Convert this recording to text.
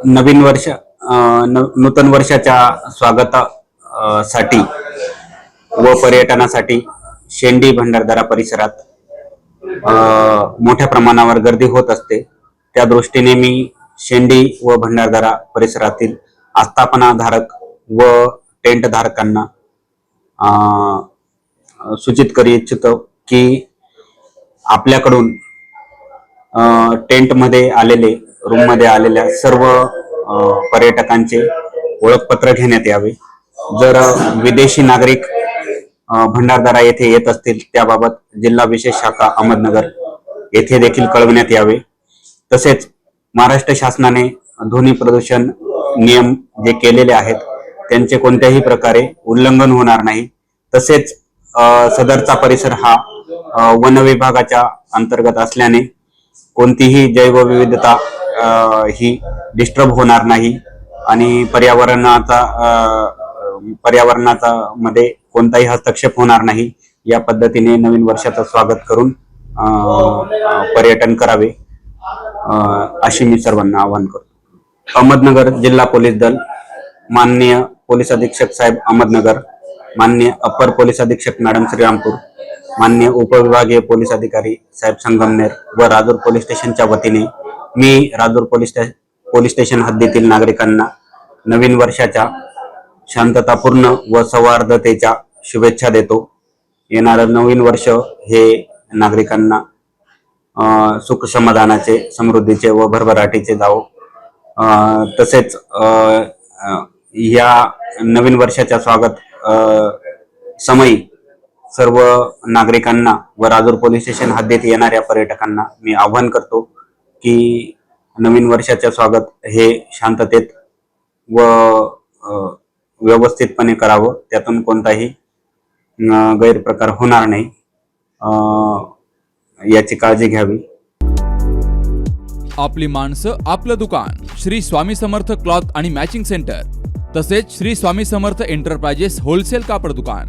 नवीन वर्ष न- नूतन वर्षाच्या स्वागता साठी व पर्यटनासाठी शेंडी भंडारदारा परिसरात मोठ्या प्रमाणावर गर्दी होत असते. त्या दृष्टीने मी शेंडी व भंडारदरा परिसरातील आस्थापनाधारक व टेंट धारकांना सूचित करू इच्छितो की आपल्याकडून टेंटमध्ये आलेले रूममध्ये आलेल्या सर्व पर्यटकांचे ओळखपत्र घेण्यात यावे. जर विदेशी नागरिक भंडारदारा भंडारदरा येथे येत असतील त्याबाबत जिल्हा विशेष शाखा अहमदनगर येथे देखील कळविण्यात यावे. तसेच महाराष्ट्र शासनाने ध्वनी प्रदूषण नियम जे केलेले आहेत त्यांचे कोणत्याही प्रकारे उल्लंघन होणार नाही. तसेच सदरचा परिसर हा वन विभागाच्या अंतर्गत असल्याने कोणतीही जैवविविधता ही डिस्टर्ब होणार नाही. आणि पर्यावरणाचा पर्यावरणाचा मध्ये कोणताही हस्तक्षेप होणार नाही. या पद्धतीने नवीन वर्षाचं स्वागत करून पर्यटन करावे अशी मी सर्वांना आवाहन करतो. अहमदनगर जिल्हा पोलीस दल माननीय पोलीस अधीक्षक साहेब अहमदनगर मान्य अप्पर पोलीस अधीक्षक मॅडम श्रीरामपूर मान्य उपविभागीय पोलीस अधिकारी साहेब संगमनेर व राजूर पोलीस स्टेशनच्या वतीने मी राजूर पोलीस पोलीस स्टेशन हद्दीतील नागरिकांना नवीन वर्षाच्या शांततापूर्ण व सौहार्दतेच्या शुभेच्छा देतो. येणारं नवीन वर्ष हे नागरिकांना सुख समाधानाचे समृद्धीचे व भरभराटीचे जावो. तसेच या नवीन वर्षाच्या स्वागत समयी सर्व नागरिकांना व राजूर पोलीस स्टेशन हद्दीत येणाऱ्या पर्यटकांना मी आवाहन करतो. की नवीन वर्षाचे स्वागत हे शांततेत व व्यवस्थितपणे करावं. त्यातून कोणताही गैरप्रकार होणार नाही. याची काळजी घ्यावी. आपली माणसं आपलं दुकान श्री स्वामी समर्थ क्लॉथ आणि मॅचिंग सेंटर तसेच श्री स्वामी समर्थ एंटरप्राइजेस होलसेल कापड दुकान.